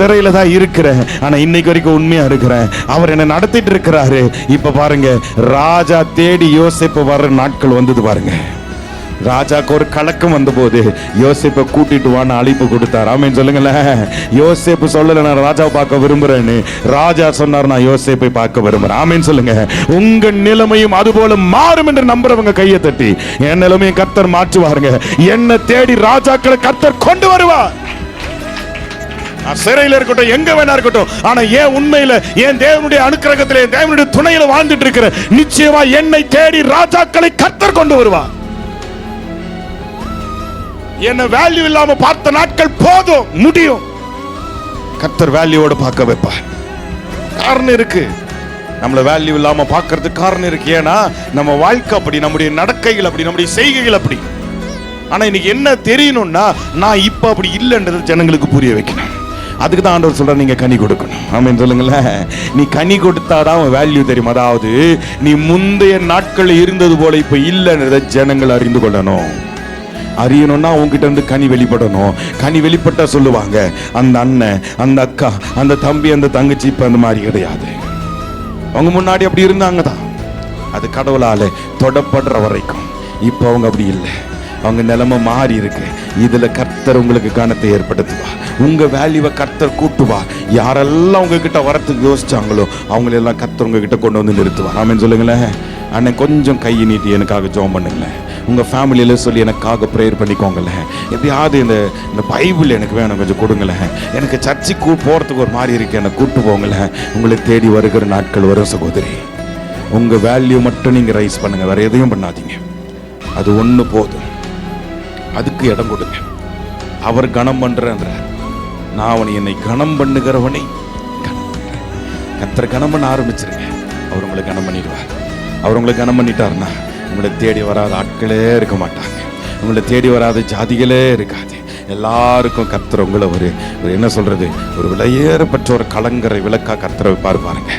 சிறையில தான் இருக்கிறேன். ஆனா இன்னைக்கு வரைக்கும் உண்மையா இருக்கிறேன். அவர் என்ன நடத்திட்டு இருக்கிறாரு. இப்ப பாருங்க ராஜா தேடி யோசிப்பு வர்ற நாட்கள் வந்தது பாருங்க. ராஜாக்கு ஒரு கலக்கம் வந்தபோது யோசிப்பை கூட்டிட்டு வான்னு அழைப்பு கொடுத்தார். ஆமீன் சொல்லுங்களேன். யோசிப்பு சொல்லல நான் ராஜாவை பார்க்க விரும்புறேன்னு. ராஜா சொன்னார் நான் யோசிப்பை பார்க்க விரும்புறேன். ஆமீன் சொல்லுங்க. உங்க நிலைமையும் அதுபோல மாறும் என்று நம்புறவங்க கையை தட்டி என் நிலைமையும் கர்த்தர் மாற்றுவாருங்க. என்னை தேடி ராஜாக்களை கர்த்தர் கொண்டு வருவார். சிறையில இருக்கட்டும் எங்க வேணா இருக்கட்டும் ஆனா ஏன் உண்மையில ஏன் தேவனுடைய அனுக்கிரகத்திலே தேவனுடைய துணையில வாழ்ந்துட்டு இருக்கிற நிச்சயமா என்னை தேடி ராஜாக்களை கர்த்தர் கொண்டு வருவார். என்ன வேல்யூ இல்லாம பார்த்த நாட்கள் போதும் முடியும். கர்த்தர் வேல்யூவோட பார்க்க வைப்பார். காரணம் இருக்கு. நம்மள வேல்யூ இல்லாம பார்க்கறதுக்கு காரணம் இருக்கு. ஏன்னா நம்ம வாழ்க்கை அப்படி நம்முடைய நடக்கைகள் அப்படி நம்முடைய செய்கைகள் அப்படி. ஆனா இன்னைக்கு என்ன தெரியணும்னா நான் இப்ப அப்படி இல்லைன்றது ஜனங்களுக்கு புரிய வைக்கணும். அதுக்கு தான் ஆண்டவர் சொல்ற நீங்க கனி கொடுக்கணும். ஆமாம் சொல்லுங்களேன். நீ கனி கொடுத்தாதான் அவன் வேல்யூ தெரியும். அதாவது நீ முந்தைய நாட்கள் இருந்தது போல இப்ப இல்லைன்றதை ஜனங்கள் அறிந்து கொள்ளணும். அறியணும்னா உங்ககிட்ட இருந்து கனி வெளிப்படணும். கனி வெளிப்பட்டா சொல்லுவாங்க அந்த அண்ணன் அந்த அக்கா அந்த தம்பி அந்த தங்கச்சி இப்ப அந்த மாதிரி கிடையாது. அவங்க முன்னாடி அப்படி இருந்தாங்க தான் அது கடவுளால தொடப்படுற வரைக்கும். இப்போ அவங்க அப்படி இல்லை. அவங்க நிலைமை மாறி இருக்கு. இதுல கர்த்தர் உங்களுக்கு கணத்தை ஏற்படுத்துவா. உங்க வேல்யூவை கர்த்தர் கூட்டுவா. யாரெல்லாம் உங்ககிட்ட வரத்துக்கு யோசிச்சாங்களோ அவங்களெல்லாம் கர்த்தர் உங்ககிட்ட கொண்டு வந்து நிறுத்துவா ஆமென் சொல்லுங்களேன். அண்ணன் கொஞ்சம் கையை நீட்டி எனக்காக ஜோம் பண்ணுங்களேன். உங்கள் ஃபேமிலியில் சொல்லி எனக்காக ப்ரேயர் பண்ணிக்கோங்களேன். எப்படியாவது இந்த இந்த பைபிள் எனக்கு வேணும் கொஞ்சம் கொடுங்களேன். எனக்கு சர்ச்சுக்கு போகிறதுக்கு ஒரு மாதிரி இருக்கு எனக்கு கூப்பிட்டு போங்களேன். உங்களை தேடி வருகிற நாட்கள் வரும் சகோதரி. உங்கள் வேல்யூ மட்டும் நீங்கள் ரைஸ் பண்ணுங்கள் வேறு எதையும் பண்ணாதீங்க. அது ஒன்று போதும். அதுக்கு இடம் கொடுங்க. அவர் கனம் பண்ணுறன்றார் நான் அவனை என்னை கனம் பண்ணுகிறவனை கத்தர் பண்றேன். கனம் பண்ண ஆரம்பிச்சிருங்க. அவர் உங்களை கனம் பண்ணிடுவார். அவர் உங்களை கனம் பண்ணிட்டாருன்னா உங்களை தேடி வராத ஆட்களே இருக்க மாட்டாங்க. உங்களை தேடி வராத ஜாதிகளே இருக்காது. எல்லாருக்கும் கத்துற உங்களை ஒரு ஒரு என்ன சொல்றது? ஒரு விலையேறப்பட்ட ஒரு கலங்கரை விளக்கா கத்துற பாருங்க.